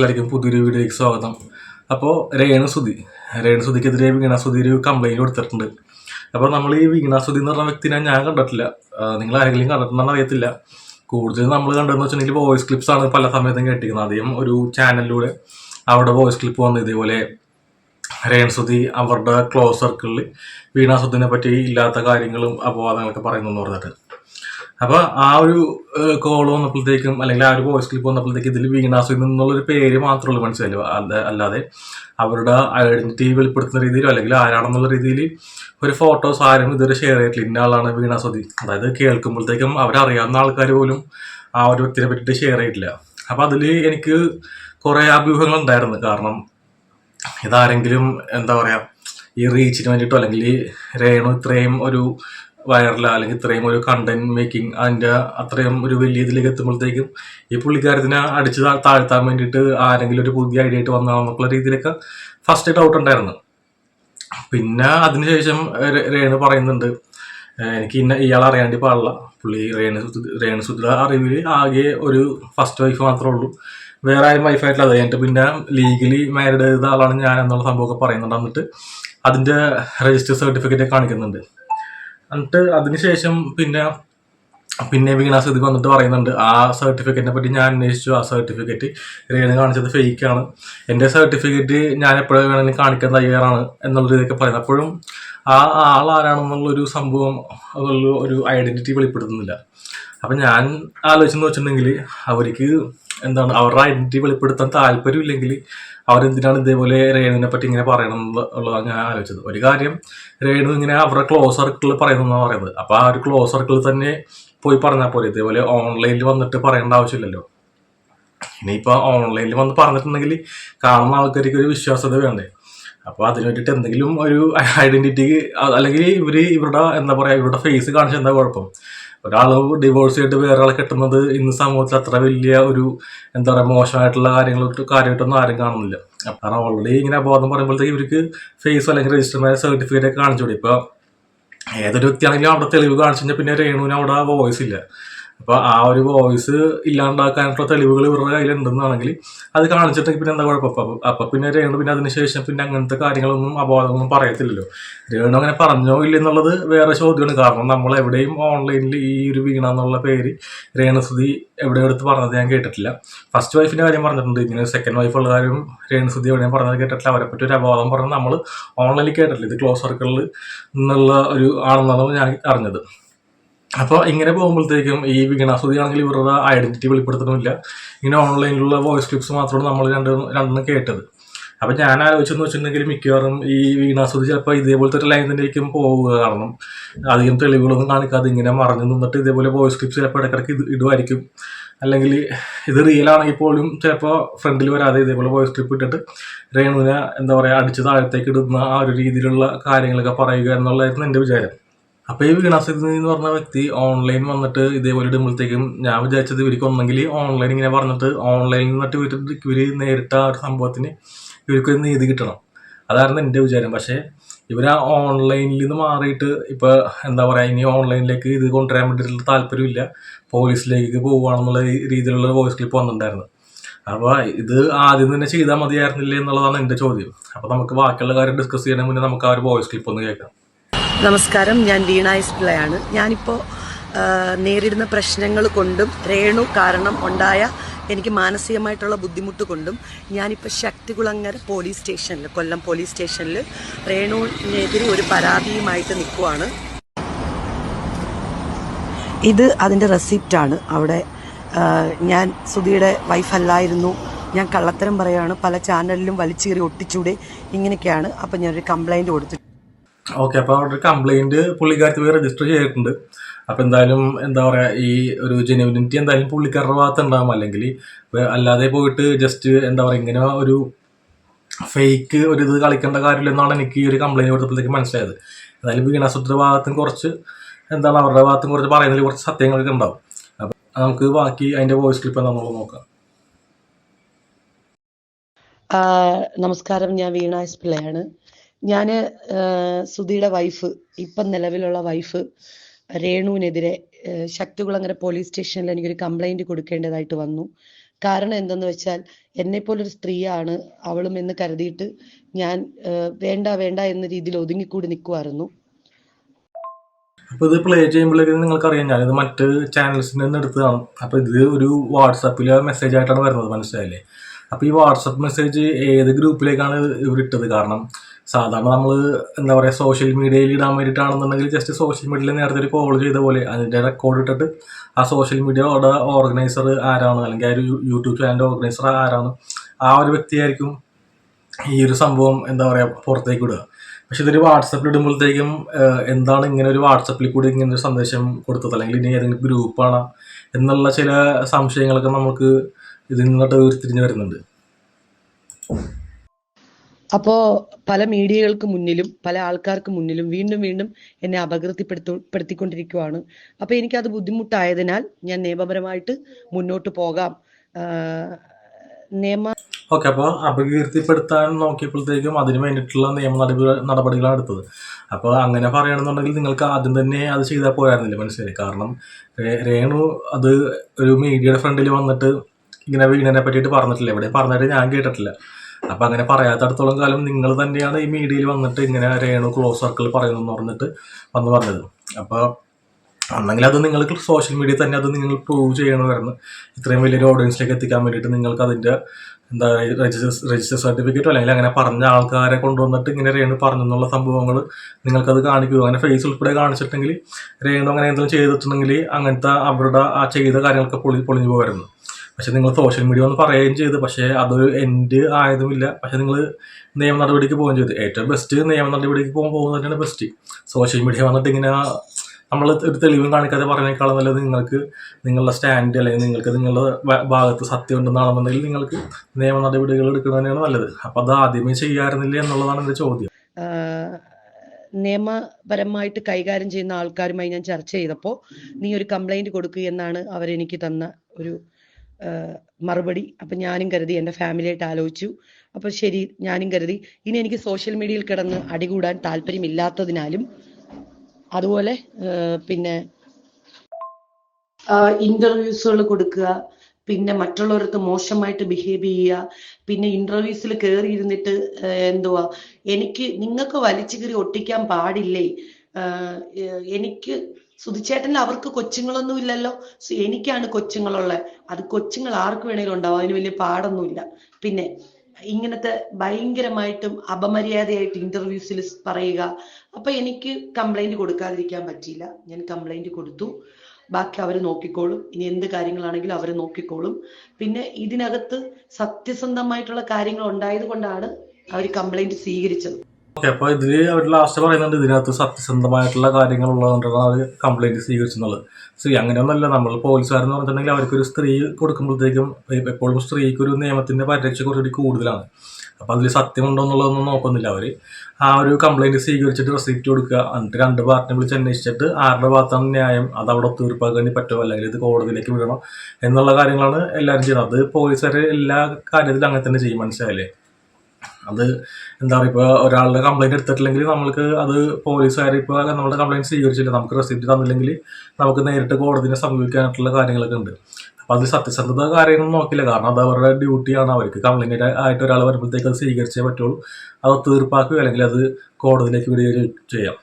എല്ലാവർക്കും പുതിയൊരു വീഡിയോയിലേക്ക് സ്വാഗതം. അപ്പോൾ രേണുസുതി രേണുസുതിക്കെതിരെ വീണാസുതി ഒരു കംപ്ലൈന്റ് കൊടുത്തിട്ടുണ്ട്. അപ്പോൾ നമ്മൾ ഈ വീണാസുതി എന്ന് പറഞ്ഞ വ്യക്തിനെ ഞാൻ കണ്ടിട്ടില്ല. നിങ്ങൾ ആരെങ്കിലും കണ്ടിട്ടുണ്ടെന്ന് അറിയത്തില്ല. കൂടുതൽ നമ്മൾ കണ്ടതെന്ന് വെച്ചിട്ടുണ്ടെങ്കിൽ വോയിസ് ക്ലിപ്സ് ആണ് പല സമയത്തും കേട്ടിരിക്കുന്നത്. ആദ്യം ഒരു ചാനലിലൂടെ അവിടെ വോയിസ് ക്ലിപ്പ് വന്ന്. ഇതേപോലെ രേണുസുതി അവരുടെ ക്ലോസ് സർക്കിളിൽ വീണാസുദിനെ പറ്റി ഇല്ലാത്ത കാര്യങ്ങളും അപവാദങ്ങളൊക്കെ പറയുന്നു എന്ന് പറഞ്ഞിട്ട്. അപ്പൊ ആ ഒരു കോൾ വന്നപ്പോഴത്തേക്കും അല്ലെങ്കിൽ ആ ഒരു വോയിസ് ക്ലിപ്പ് വന്നപ്പോഴത്തേക്ക് ഇതിൽ വീണാസുദിൻ എന്നുള്ളൊരു പേര് മാത്രമേ ഉള്ളൂ മനസ്സിലായില്ല? അല്ലാതെ അവരുടെ ഐഡന്റിറ്റി വെളിപ്പെടുത്തുന്ന രീതിയിലോ അല്ലെങ്കിൽ ആരാണെന്നുള്ള രീതിയിൽ ഒരു ഫോട്ടോസ് ആരും ഇതുവരെ ഷെയർ ചെയ്തിട്ടില്ല. ഇന്ന ആളാണ് വീണാസ്വതി അതായത് കേൾക്കുമ്പോഴത്തേക്കും അവരറിയാവുന്ന ആൾക്കാർ പോലും ആ ഒരു വ്യക്തിനെ പറ്റിയിട്ട് ഷെയർ ചെയ്തിട്ടില്ല. അപ്പൊ അതിൽ എനിക്ക് കുറെ അഭ്യൂഹങ്ങൾ ഉണ്ടായിരുന്നു. കാരണം ഇതാരെങ്കിലും എന്താ പറയാ ഈ റീച്ചിന് വേണ്ടിയിട്ടോ അല്ലെങ്കിൽ രേണു ഇത്രയും ഒരു വൈറല അല്ലെങ്കിൽ ഇത്രയും ഒരു കണ്ടന്റ് മേക്കിംഗ് അതിന്റെ അത്രയും ഒരു വലിയ ഇതിലേക്ക് എത്തുമ്പോഴത്തേക്കും ഈ പുള്ളിക്കാരത്തിനെ അടിച്ച് താഴ്ത്താൻ വേണ്ടിയിട്ട് ആരെങ്കിലും ഒരു പുതിയ ഐഡിയ ആയിട്ട് വന്നതാണെന്നുള്ള രീതിയിലൊക്കെ ഫസ്റ്റ് ഡൗട്ട് ഉണ്ടായിരുന്നു. പിന്നെ അതിനുശേഷം രേണു പറയുന്നുണ്ട് എനിക്ക് ഇന്ന ഇയാൾ അറിയാണ്ടി പാടില്ല. പുള്ളി രേണു രേണു രേണുസുദ്ര അറിവിൽ ആകെ ഒരു ഫസ്റ്റ് വൈഫ് മാത്രമേ ഉള്ളൂ. വേറെ ആരും വൈഫായിട്ടില്ല അത് കഴിഞ്ഞിട്ട് പിന്നെ ലീഗലി മാരീഡ് ചെയ്ത ആളാണ് ഞാൻ എന്നുള്ള സംഭവമൊക്കെ പറയുന്നുണ്ട്. എന്നിട്ട് അതിന്റെ രജിസ്റ്റർ സർട്ടിഫിക്കറ്റ് കാണിക്കുന്നുണ്ട്. എന്നിട്ട് അതിനുശേഷം പിന്നെ പിന്നെ വീണാസുതി വന്നിട്ട് പറയുന്നുണ്ട് ആ സർട്ടിഫിക്കറ്റിനെ പറ്റി ഞാൻ അന്വേഷിച്ചു. ആ സർട്ടിഫിക്കറ്റ് രേണു കാണിച്ചത് ഫേക്ക് ആണ്. എന്റെ സർട്ടിഫിക്കറ്റ് ഞാൻ എപ്പോഴും വേണമെങ്കിൽ കാണിക്കാൻ തയ്യാറാണ് എന്നുള്ള രീതിയൊക്കെ പറയുന്നത് അപ്പോഴും ആ ആൾ ആരാണെന്നുള്ളൊരു സംഭവം അതുള്ള ഒരു ഐഡന്റിറ്റി വെളിപ്പെടുത്തുന്നില്ല. അപ്പം ഞാൻ ആലോചിച്ചെന്ന് വെച്ചിട്ടുണ്ടെങ്കിൽ അവർക്ക് എന്താണ് അവരുടെ ഐഡന്റിറ്റി വെളിപ്പെടുത്താൻ താല്പര്യമില്ലെങ്കിൽ അവരെന്തിനാണ് ഇതേപോലെ രേണുവിനെ പറ്റി ഇങ്ങനെ പറയണം എന്നുള്ളതാണ് ഞാൻ ആലോചിച്ചത്. ഒരു കാര്യം രേണു ഇങ്ങനെ അവരുടെ ക്ലോസ് സർക്കിളിൽ പറയുന്നതെന്നാണ് പറയുന്നത്. അപ്പൊ ആ ഒരു ക്ലോസ് സർക്കിളിൽ തന്നെ പോയി പറഞ്ഞാൽ പോലെ ഇതേപോലെ ഓൺലൈനിൽ വന്നിട്ട് പറയേണ്ട ആവശ്യമില്ലല്ലോ. ഇനിയിപ്പോ ഓൺലൈനിൽ വന്ന് പറഞ്ഞിട്ടുണ്ടെങ്കിൽ കാണുന്ന ആൾക്കാർക്ക് ഒരു വിശ്വാസത വേണ്ടേ? അപ്പൊ അതിന് വേണ്ടിയിട്ട് എന്തെങ്കിലും ഒരു ഐഡന്റിറ്റി അല്ലെങ്കിൽ ഇവർ ഇവരുടെ എന്താ പറയാ ഇവരുടെ ഫേസ് കാണിച്ചെന്താ കുഴപ്പം? ഒരാൾ ഡിവോഴ്സ് ചെയ്തിട്ട് വേറെ ആളെ കെട്ടുന്നത് ഇന്ന് സമൂഹത്തിൽ അത്ര വലിയ ഒരു എന്താ പറയുക മോശമായിട്ടുള്ള കാര്യങ്ങൾ കാര്യമായിട്ടൊന്നും ആരും കാണുന്നില്ല. കാരണം ഓൾറെഡി ഇങ്ങനെ അബോധം പറയുമ്പോഴത്തേക്ക് ഇവർക്ക് ഫേസ് അല്ലെങ്കിൽ രജിസ്റ്റർമായ സർട്ടിഫിക്കറ്റ് ഒക്കെ കാണിച്ചു കൊടുക്കും ഇപ്പം ഏതൊരു വ്യക്തിയാണെങ്കിലും അവിടെ തെളിവ് കാണിച്ചു കഴിഞ്ഞാൽ പിന്നെ രേണുവിന് അവിടെ വോയിസ് ഇല്ല. അപ്പൊ ആ ഒരു വോയിസ് ഇല്ലാണ്ടാക്കാനുള്ള തെളിവുകൾ ഇവരുടെ കയ്യിലുണ്ടെന്നാണെങ്കിൽ അത് കാണിച്ചിട്ടെങ്കിൽ പിന്നെ എന്താ കുഴപ്പം? അപ്പൊ പിന്നെ രേണു പിന്നെ അതിനുശേഷം പിന്നെ അങ്ങനത്തെ കാര്യങ്ങളൊന്നും അപവാദങ്ങളൊന്നും പറയത്തില്ലല്ലോ. രേണു അങ്ങനെ പറഞ്ഞോ ഇല്ലെന്നുള്ളത് വേറെ ചോദ്യമാണ്. കാരണം നമ്മൾ എവിടെയും ഓൺലൈനിൽ ഈ ഒരു വീണ എന്നുള്ള പേര് രേണുസുതി എവിടെ എടുത്ത് പറഞ്ഞത് ഞാൻ കേട്ടിട്ടില്ല. ഫസ്റ്റ് വൈഫിന്റെ കാര്യം പറഞ്ഞിട്ടുണ്ട്. ഇങ്ങനെ സെക്കൻഡ് വൈഫുള്ള കാര്യം രേണുസുതി എവിടെയും പറഞ്ഞത് കേട്ടിട്ടില്ല. അവരെ പറ്റി ഒരു അപവാദം പറഞ്ഞ് നമ്മൾ ഓൺലൈനിൽ കേട്ടിട്ടില്ല. ഇത് ക്ലോസ് സർക്കിളിൽ നിന്നുള്ള ഒരു ആണെന്നാണ് ഞാൻ അറിഞ്ഞത്. അപ്പോൾ ഇങ്ങനെ പോകുമ്പോഴത്തേക്കും ഈ വീണാസുതി ആണെങ്കിൽ ഇവരുടെ ഐഡന്റിറ്റി വെളിപ്പെടുത്തണമില്ല ഇങ്ങനെ ഓൺലൈനിലുള്ള വോയിസ് ക്ലിപ്സ് മാത്രമാണ് നമ്മൾ രണ്ട് രണ്ടെണ്ണം കേട്ടത്. അപ്പം ഞാൻ ആലോചിച്ചെന്ന് വെച്ചിട്ടുണ്ടെങ്കിൽ മിക്കവാറും ഈ വീണാസുതി ചിലപ്പോൾ ഇതേപോലത്തെ ഒരു തന്നെയായിരിക്കും പോവുക കാരണം അധികം തെളിവുകളൊന്നും കാണിക്കാതെ ഇങ്ങനെ മറഞ്ഞു നിന്നിട്ട് ഇതേപോലെ വോയിസ് ക്ലിപ്സ് ചിലപ്പോൾ ഇടയ്ക്കിടയ്ക്ക് ഇത് ഇടുമായിരിക്കും. അല്ലെങ്കിൽ ഇത് റിയൽ ആണെങ്കിൽ പോലും ചിലപ്പോൾ ഫ്രണ്ടിൽ വരാതെ ഇതേപോലെ വോയിസ് ക്ലിപ്പ് ഇട്ടിട്ട് രേണുവിനെ എന്താ പറയുക അടിച്ച് താഴത്തേക്ക് ഇടുന്ന ആ ഒരു രീതിയിലുള്ള കാര്യങ്ങളൊക്കെ പറയുക എന്നുള്ളതായിരുന്നു എന്റെ വിചാരം. അപ്പൊ ഈ വീണാസിദ്ധി എന്ന് പറഞ്ഞ വ്യക്തി ഓൺലൈൻ വന്നിട്ട് ഇതേപോലെ ഇടുമ്പോഴത്തേക്കും ഞാൻ വിചാരിച്ചത് ഇവർക്ക് ഒന്നെങ്കിൽ ഓൺലൈൻ ഇങ്ങനെ പറഞ്ഞിട്ട് ഓൺലൈനിൽ നിന്നിട്ട് ഇവർ ഇവർ നേരിട്ട ആ ഒരു സംഭവത്തിന് ഇവർക്കൊരു നീതി കിട്ടണം. അതായിരുന്നു എന്റെ വിചാരം. പക്ഷേ ഇവർ ആ ഓൺലൈനിൽ നിന്ന് മാറിയിട്ട് ഇപ്പോൾ എന്താ പറയുക ഇനി ഓൺലൈനിലേക്ക് ഇത് കൊണ്ടുവരാൻ വേണ്ടിയിട്ടുള്ള താല്പര്യമില്ല. പോലീസിലേക്ക് പോവുകയാണെന്നുള്ള രീതിയിലുള്ള വോയിസ് ക്ലിപ്പ് വന്നിട്ടുണ്ടായിരുന്നു. അപ്പോൾ ഇത് ആദ്യം തന്നെ ചെയ്താൽ മതിയായിരുന്നില്ലേ എന്നുള്ളതാണ് എന്റെ ചോദ്യം. അപ്പോൾ നമുക്ക് ബാക്കിയുള്ള കാര്യം ഡിസ്കസ് ചെയ്യണമെങ്കിൽ നമുക്ക് ആ ഒരു വോയിസ് ക്ലിപ്പ് ഒന്ന് കേൾക്കാം. നമസ്കാരം. ഞാൻ വീണ എസ് പിള്ളയാണ് ഞാനിപ്പോൾ നേരിടുന്ന പ്രശ്നങ്ങൾ കൊണ്ടും രേണു കാരണം ഉണ്ടായ എനിക്ക് മാനസികമായിട്ടുള്ള ബുദ്ധിമുട്ട് കൊണ്ടും ഞാനിപ്പോൾ ശക്തികുളങ്ങര പോലീസ് സ്റ്റേഷനിൽ കൊല്ലം പോലീസ് സ്റ്റേഷനിൽ രേണുവിനെതിരെ ഒരു പരാതിയുമായിട്ട് നിൽക്കുവാണ്. ഇത് അതിന്റെ റെസിപ്റ്റാണ്. അവിടെ ഞാൻ സുധിയുടെ വൈഫല്ലായിരുന്നു ഞാൻ കള്ളത്തരം പറയുകയാണ് പല ചാനലിലും വലിച്ചീറി ഒട്ടിച്ചൂടെ ഇങ്ങനെയൊക്കെയാണ്. അപ്പം ഞാനൊരു കംപ്ലൈന്റ് കൊടുത്തു ഓക്കെ അപ്പോൾ അവിടെ ഒരു പുള്ളിക്കാരത്തി പോയി രജിസ്റ്റർ ചെയ്തിട്ടുണ്ട്. അപ്പൊ എന്തായാലും എന്താ പറയുക ഈ ഒരു ജെനുവിനിറ്റി എന്തായാലും പുള്ളിക്കാരുടെ ഭാഗത്ത് ഉണ്ടാകും അല്ലെങ്കിൽ അല്ലാതെ പോയിട്ട് ജസ്റ്റ് എന്താ പറയുക ഇങ്ങനെ ഒരു ഫേക്ക് ഒരു ഇത് കളിക്കേണ്ട കാര്യമില്ലെന്നാണ് എനിക്ക് ഈ ഒരു കംപ്ലൈന്റ് കൊടുത്തപ്പോഴത്തേക്ക് മനസ്സിലായത്. എന്തായാലും വീണാസുത്ര ഭാഗത്തും കുറച്ച് എന്താണ് അവരുടെ ഭാഗത്തും കുറച്ച് പറയുന്നതിൽ കുറച്ച് സത്യങ്ങളൊക്കെ ഉണ്ടാവും. അപ്പം നമുക്ക് ബാക്കി അതിന്റെ വോയിസ് ക്ലിപ്പ് നമ്മൾ നോക്കാം. നമസ്കാരം. ഞാൻ വീണ എസ് പിള്ളയാണ്. ഞാൻ സുധിയുടെ വൈഫ് ഇപ്പം നിലവിലുള്ള വൈഫ് രേണുവിനെതിരെ ശക്തികുളങ്ങര പോലീസ് സ്റ്റേഷനിൽ എനിക്കൊരു കംപ്ലൈന്റ് കൊടുക്കേണ്ടതായിട്ട് വന്നു. കാരണം എന്തെന്ന് വെച്ചാൽ എന്നെപ്പോലൊരു സ്ത്രീയാണ് അവളും എന്ന് കരുതിയിട്ട് ഞാൻ വേണ്ട വേണ്ട എന്ന രീതിയിൽ ഒതുങ്ങിക്കൂടി നിൽക്കുമായിരുന്നു അപ്പോൾ ഇത് പ്ലേ ചെയ്യുമ്പോഴേക്കും നിങ്ങൾക്കറിയാം. ഞാനിത് മറ്റ് ചാനൽസിൽ നിന്ന് എടുത്തതാണ്. അപ്പോൾ ഇത് ഒരു വാട്സാപ്പിലെ മെസ്സേജ് ആയിട്ടാണ് വരുന്നത് മനസ്സിലായില്ലേ? അപ്പോൾ ഈ വാട്സപ്പ് മെസ്സേജ് ഏത് ഗ്രൂപ്പിലേക്കാണ് ഇവർ ഇട്ടത് കാരണം സാധാരണ നമ്മൾ എന്താ പറയുക സോഷ്യൽ മീഡിയയിൽ ഇടാൻ വേണ്ടിയിട്ടാണെന്നുണ്ടെങ്കിൽ ജസ്റ്റ് സോഷ്യൽ മീഡിയയിൽ നേരത്തെ ഒരു കോൾ ചെയ്ത പോലെ അതിന്റെ റെക്കോർഡ് ഇട്ടിട്ട് ആ സോഷ്യൽ മീഡിയയുടെ ഓർഗനൈസർ ആരാണ്? അല്ലെങ്കിൽ ആ ഒരു യൂട്യൂബ് ചാനലിന്റെ ഓർഗനൈസർ ആരാണ്? ആ ഒരു വ്യക്തിയായിരിക്കും ഈ ഒരു സംഭവം എന്താ പറയുക പുറത്തേക്ക് വിടുക. പക്ഷെ ഇതൊരു വാട്സപ്പിൽ ഇടുമ്പോഴത്തേക്കും എന്താണ് ഇങ്ങനെ ഒരു വാട്സപ്പിൽ കൂടി ഇങ്ങനെ ഒരു സന്ദേശം കൊടുത്തത്? അല്ലെങ്കിൽ ഇനി ഏതെങ്കിലും ഗ്രൂപ്പാണ് എന്നുള്ള ചില സംശയങ്ങളൊക്കെ നമുക്ക് ഇതിൽ നിന്നിട്ട് ഉരുത്തിരിഞ്ഞ് വരുന്നുണ്ട്. അപ്പോ പല മീഡിയകൾക്ക് മുന്നിലും പല ആൾക്കാർക്ക് മുന്നിലും വീണ്ടും വീണ്ടും എന്നെ അപകീർത്തിപ്പെടുത്തു പെടുത്തിക്കൊണ്ടിരിക്കുവാണ്. അപ്പൊ എനിക്കത് ബുദ്ധിമുട്ടായതിനാൽ ഞാൻ നിയമപരമായിട്ട് മുന്നോട്ട് പോകാം. നിയമ ഓക്കെ അപ്പോൾ അപകീർത്തിപ്പെടുത്താൻ നോക്കിയപ്പോഴത്തേക്കും അതിന് വേണ്ടിയിട്ടുള്ള നിയമ നടപടി നടപടികളാണ് എടുത്തത്. അപ്പോൾ അങ്ങനെ പറയുകയാണെന്നുണ്ടെങ്കിൽ നിങ്ങൾക്ക് ആദ്യം തന്നെ അത് ചെയ്താൽ പോരായിരുന്നില്ല മനസ്സിലായി കാരണം രേണു അത് ഒരു മീഡിയയുടെ ഫ്രണ്ടിൽ വന്നിട്ട് ഇങ്ങനെ വീണനെ പറ്റിയിട്ട് പറഞ്ഞിട്ടില്ല. എവിടെ പറഞ്ഞിട്ട് ഞാൻ കേട്ടിട്ടില്ല. അപ്പം അങ്ങനെ പറയാത്തടത്തോളം കാലം നിങ്ങൾ തന്നെയാണ് ഈ മീഡിയയിൽ വന്നിട്ട് ഇങ്ങനെ രേണു ക്ലോസ് സർക്കിൾ പറയുന്നുന്ന് പറഞ്ഞിട്ട് വന്ന് പറഞ്ഞത്. അപ്പോൾ അന്നെങ്കിൽ അത് നിങ്ങൾക്ക് സോഷ്യൽ മീഡിയ തന്നെ അത് നിങ്ങൾ പ്രൂവ് ചെയ്യണമായിരുന്നു. ഇത്രയും വലിയൊരു ഓഡിയൻസിലേക്ക് എത്തിക്കാൻ വേണ്ടിയിട്ട് നിങ്ങൾക്ക് അതിന്റെ എന്താ രജിസ്റ്റർ രജിസ്റ്റർ സർട്ടിഫിക്കറ്റോ അല്ലെങ്കിൽ അങ്ങനെ പറഞ്ഞ ആൾക്കാരെ കൊണ്ടുവന്നിട്ട് ഇങ്ങനെ രേണു പറഞ്ഞു എന്നുള്ള സംഭവങ്ങൾ നിങ്ങൾക്കത് കാണിക്കുക അങ്ങനെ ഫേസ് ഉൾപ്പെടെ കാണിച്ചിട്ടുണ്ടെങ്കിൽ രേണു അങ്ങനെ എന്തെങ്കിലും ചെയ്തിട്ടുണ്ടെങ്കിൽ അങ്ങനത്തെ അവരുടെ ആ ചെയ്ത കാര്യങ്ങളൊക്കെ പൊളി പൊളിഞ്ഞു പോകായിരുന്നു പക്ഷെ നിങ്ങൾ സോഷ്യൽ മീഡിയ ഒന്ന് പറയുകയും ചെയ്തു. പക്ഷേ അതൊരു എൻഡ് ആയതുമില്ല. പക്ഷെ നിങ്ങൾ നിയമ നടപടിക്ക് പോവുകയും ചെയ്തു. ഏറ്റവും ബെസ്റ്റ് നിയമ നടപടിക്ക് പോകാൻ പോകുന്നത് തന്നെയാണ് ബെസ്റ്റ് സോഷ്യൽ മീഡിയ വന്നിട്ട് ഇങ്ങനെ നമ്മൾ ഒരു തെളിവും കാണിക്കാതെ പറഞ്ഞേക്കാളും നല്ലത് നിങ്ങൾക്ക് നിങ്ങളുടെ സ്റ്റാൻഡ് അല്ലെങ്കിൽ നിങ്ങൾക്ക് നിങ്ങളുടെ ഭാഗത്ത് സത്യം ഉണ്ടെന്നാണെന്നുണ്ടെങ്കിൽ നിങ്ങൾക്ക് നിയമ നടപടികൾ എടുക്കുന്നത് തന്നെയാണ് നല്ലത്. അപ്പം അത് ആദ്യമേ ചെയ്യാറുന്നില്ല എന്നുള്ളതാണ് എന്റെ ചോദ്യം. നിയമപരമായിട്ട് കൈകാര്യം ചെയ്യുന്ന ആൾക്കാരുമായി ഞാൻ ചർച്ച ചെയ്തപ്പോൾ നീ ഒരു കംപ്ലൈന്റ് കൊടുക്കുക എന്നാണ് അവരെനിക്ക് തന്ന ഒരു മറുപടി. അപ്പം ഞാനും കരുതി എന്റെ ഫാമിലിയായിട്ട് ആലോചിച്ചു. അപ്പൊ ശരി ഞാനും കരുതി. ഇനി എനിക്ക് സോഷ്യൽ മീഡിയയിൽ കിടന്ന് അടികൂടാൻ താല്പര്യമില്ലാത്തതിനാലും അതുപോലെ പിന്നെ ഇന്റർവ്യൂസുകൾ കൊടുക്കുക പിന്നെ മറ്റുള്ളവർക്ക് മോശമായിട്ട് ബിഹേവ് ചെയ്യുക പിന്നെ ഇന്റർവ്യൂസിൽ കയറി ഇരുന്നിട്ട് എന്തുവാ എനിക്ക് നിങ്ങൾക്ക് വലിച്ചു കയറി ഒട്ടിക്കാൻ പാടില്ലേ? എനിക്ക് സുധിച്ചേട്ടന് അവർക്ക് കൊച്ചുങ്ങളൊന്നും ഇല്ലല്ലോ. സോ എനിക്കാണ് കൊച്ചുങ്ങളുള്ളത്. അത് കൊച്ചുങ്ങൾ ആർക്ക് വേണേലും ഉണ്ടാവും. അതിന് വലിയ പാടൊന്നുമില്ല. പിന്നെ ഇങ്ങനത്തെ ഭയങ്കരമായിട്ടും അപമര്യാദയായിട്ട് ഇന്റർവ്യൂസിൽ പറയുക. അപ്പൊ എനിക്ക് കംപ്ലൈന്റ് കൊടുക്കാതിരിക്കാൻ പറ്റിയില്ല. ഞാൻ കംപ്ലൈന്റ് കൊടുത്തു. ബാക്കി അവർ നോക്കിക്കോളും. ഇനി എന്ത് കാര്യങ്ങളാണെങ്കിലും അവർ നോക്കിക്കോളും. പിന്നെ ഇതിനകത്ത് സത്യസന്ധമായിട്ടുള്ള കാര്യങ്ങൾ ഉണ്ടായത് കൊണ്ടാണ് അവർ കംപ്ലൈന്റ് സ്വീകരിച്ചത്. ഓക്കെ അപ്പോൾ ഇതിൽ അവർ ലാസ്റ്റ് പറയുന്നുണ്ട് ഇതിനകത്ത് സത്യസന്ധമായിട്ടുള്ള കാര്യങ്ങൾ ഉള്ളതുകൊണ്ടാണ് അവർ കംപ്ലൈന്റ് സ്വീകരിച്ചെന്നുള്ളത് സ്ത്രീ അങ്ങനെയൊന്നുമല്ല. നമ്മൾ പോലീസുകാരെന്ന് പറഞ്ഞിട്ടുണ്ടെങ്കിൽ അവർക്കൊരു സ്ത്രീ കൊടുക്കുമ്പോഴത്തേക്കും എപ്പോഴും സ്ത്രീക്ക് ഒരു നിയമത്തിന്റെ പരിരക്ഷ കുറച്ചുകൂടി കൂടുതലാണ്. അപ്പോൾ അതിൽ സത്യമുണ്ടോ എന്നുള്ളതൊന്നും നോക്കുന്നില്ല അവർ ആ ഒരു കംപ്ലൈന്റ് സ്വീകരിച്ചിട്ട് റെസിപ്റ്റ് കൊടുക്കുക. എന്നിട്ട് രണ്ട് പാർട്ടിനെ വിളിച്ച് അന്വേഷിച്ചിട്ട് ആരുടെ ഭാഗത്താണ് ന്യായം അത് അവിടെ തീർപ്പാക്കേണ്ടി പറ്റുമോ അല്ലെങ്കിൽ ഇത് കോടതിയിലേക്ക് വിടണം? എന്നുള്ള കാര്യങ്ങളാണ് എല്ലാവരും ചെയ്യുന്നത്. അത് പോലീസുകാർ എല്ലാ കാര്യത്തിലും അങ്ങനെ തന്നെ ചെയ്യും. മനസ്സിലായില്ലേ? അത് എന്താ പറയുക ഇപ്പോൾ ഒരാളുടെ കംപ്ലൈന്റ് എടുത്തിട്ടില്ലെങ്കിൽ നമ്മൾക്ക് അത് പോലീസുകാർ ഇപ്പോൾ നമ്മുടെ കംപ്ലൈന്റ് സ്വീകരിച്ചില്ല. നമുക്ക് റെസിപ്റ്റ് തന്നില്ലെങ്കിൽ നമുക്ക് നേരിട്ട് കോടതിനെ സമീപിക്കാനായിട്ടുള്ള കാര്യങ്ങളൊക്കെ ഉണ്ട്. അപ്പോൾ അത് സത്യസന്ധത കാര്യങ്ങളൊന്നും നോക്കില്ല. കാരണം അത് അവരുടെ ഡ്യൂട്ടിയാണ് അവർക്ക് കംപ്ലൈന്റ് ആയിട്ട് ഒരാൾ വരുമ്പോഴത്തേക്ക് അത് സ്വീകരിച്ചേ പറ്റുള്ളൂ. അത് തീർപ്പാക്കുക അല്ലെങ്കിൽ അത് കോടതിയിലേക്ക് വിടുകയോ ചെയ്യാം.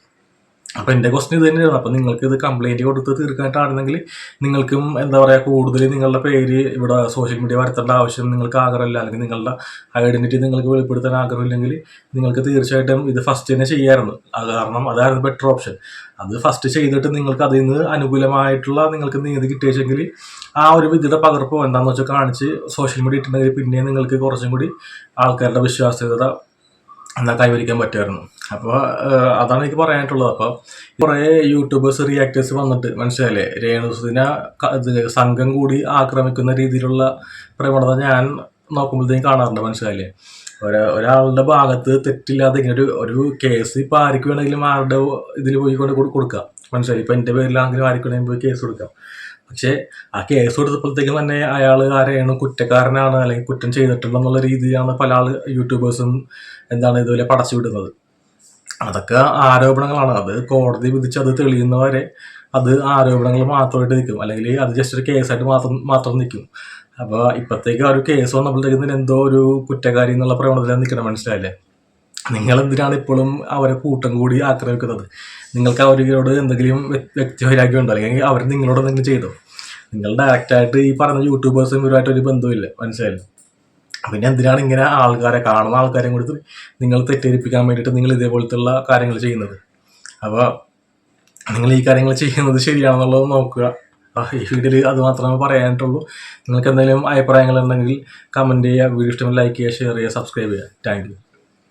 അപ്പോൾ എന്റെ ക്വസ്റ്റ്യൻ ഇത് തന്നെയാണ്. അപ്പോൾ നിങ്ങൾക്ക് ഇത് കംപ്ലൈന്റ് കൊടുത്ത് തീർക്കാനായിട്ടാണെങ്കിൽ നിങ്ങൾക്കും എന്താ പറയുക കൂടുതൽ നിങ്ങളുടെ പേര് ഇവിടെ സോഷ്യൽ മീഡിയ വരുത്തേണ്ട ആവശ്യം നിങ്ങൾക്ക് ആഗ്രഹമില്ല. അല്ലെങ്കിൽ നിങ്ങളുടെ ഐഡന്റിറ്റി നിങ്ങൾക്ക് വെളിപ്പെടുത്താൻ ആഗ്രഹമില്ലെങ്കിൽ നിങ്ങൾക്ക് തീർച്ചയായിട്ടും ഇത് ഫസ്റ്റ് തന്നെ ചെയ്യാറുണ്ട് കാരണം അതായിരുന്നു ബെറ്റർ ഓപ്ഷൻ അത് ഫസ്റ്റ് ചെയ്തിട്ട് നിങ്ങൾക്ക് അതിൽ നിന്ന് അനുകൂലമായിട്ടുള്ള നിങ്ങൾക്ക് നീതി കിട്ടിയെങ്കിൽ ആ ഒരു വിധിയുടെ പകർപ്പോ എന്താണെന്ന് വെച്ചാൽ കാണിച്ച് സോഷ്യൽ മീഡിയ ഇട്ടുണ്ടെങ്കിൽ പിന്നെ നിങ്ങൾക്ക് കുറച്ചും കൂടി ആൾക്കാരുടെ വിശ്വാസ്യത എന്നാൽ കൈവരിക്കാൻ പറ്റുമായിരുന്നു. അപ്പോൾ അതാണ് എനിക്ക് പറയാനായിട്ടുള്ളത്. അപ്പോൾ കുറേ യൂട്യൂബേഴ്സ് റിയാക്ടേഴ്സ് വന്നിട്ട് മനസ്സിലായില്ലേ? രേണുസിനെ സംഘം കൂടി ആക്രമിക്കുന്ന രീതിയിലുള്ള പ്രവണത ഞാൻ നോക്കുമ്പോഴത്തേക്കും കാണാറുണ്ട്. മനസ്സിലായില്ലേ? ഒരു ഒരാളുടെ ഭാഗത്ത് തെറ്റില്ലാതെ ഇങ്ങനെ ഒരു ഒരു കേസ് ഇപ്പോൾ ആർക്ക് വേണമെങ്കിലും ആരുടെ ഇതിൽ പോയി കൊണ്ട് കൊടു- കൊടുക്കാം. മനസ്സിലായി ഇപ്പോൾ എന്റെ പേരിലാണെങ്കിലും ആർക്ക് വേണമെങ്കിലും പോയി കേസ് കൊടുക്കാം. പക്ഷേ ആ കേസ് കൊടുത്തപ്പോഴത്തേക്കും തന്നെ അയാൾ ആരെയാണ് കുറ്റക്കാരനാണ് അല്ലെങ്കിൽ കുറ്റം ചെയ്തിട്ടുണ്ടെന്നുള്ള രീതിയാണ് പല ആൾ യൂട്യൂബേഴ്സും എന്താണ് ഇതുപോലെ പടച്ചു വിടുന്നത്. അതൊക്കെ ആരോപണങ്ങളാണ്. അത് കോടതി വിധിച്ച് അത് തെളിയുന്നവരെ അത് ആരോപണങ്ങൾ മാത്രമായിട്ട് നിൽക്കും. അല്ലെങ്കിൽ അത് ജസ്റ്റ് ഒരു കേസായിട്ട് മാത്രം മാത്രം നിൽക്കും. അപ്പോൾ ഇപ്പോഴത്തേക്ക് ആ ഒരു കേസ് വന്നപ്പോഴത്തേക്കും എന്തോ ഒരു കുറ്റക്കാരി എന്നുള്ള പ്രവണതയിൽ നിൽക്കണം മനസ്സിലായില്ലേ? നിങ്ങൾ എന്തിനാണ് ഇപ്പോഴും അവരെ കൂട്ടം കൂടി ആക്രമിക്കുന്നത് നിങ്ങൾക്ക് അവരോട് എന്തെങ്കിലും വ്യ- വ്യക്തിവൈരാഗ്യം ഉണ്ടോ? അല്ലെങ്കിൽ അവർ നിങ്ങളോട് എന്തെങ്കിലും ചെയ്തോ? നിങ്ങൾ ഡയറക്റ്റായിട്ട് ഈ പറഞ്ഞ യൂട്യൂബേഴ്സും ഇവരുമായിട്ട് ഒരു ബന്ധമില്ല മനസ്സിലായില്ല? പിന്നെ എന്തിനാണ് ഇങ്ങനെ ആൾക്കാരെ കാണുന്ന ആൾക്കാരെയും കൊടുത്ത് നിങ്ങൾ തെറ്റിദ്ധരിപ്പിക്കാൻ വേണ്ടിയിട്ട് നിങ്ങൾ ഇതേപോലത്തുള്ള കാര്യങ്ങൾ ചെയ്യുന്നത്? അപ്പോൾ നിങ്ങൾ ഈ കാര്യങ്ങൾ ചെയ്യുന്നത് ശരിയാണെന്നുള്ളത് നോക്കുക. ഈ വീഡിയോയിൽ അത് മാത്രമേ പറയാനായിട്ടുള്ളൂ. നിങ്ങൾക്ക് എന്തെങ്കിലും അഭിപ്രായങ്ങൾ ഉണ്ടെങ്കിൽ കമന്റ് ചെയ്യുക വീഡിയോ ഇഷ്ടമെങ്കിൽ ലൈക്ക് ചെയ്യുക ഷെയർ ചെയ്യുക സബ്സ്ക്രൈബ് ചെയ്യുക. താങ്ക്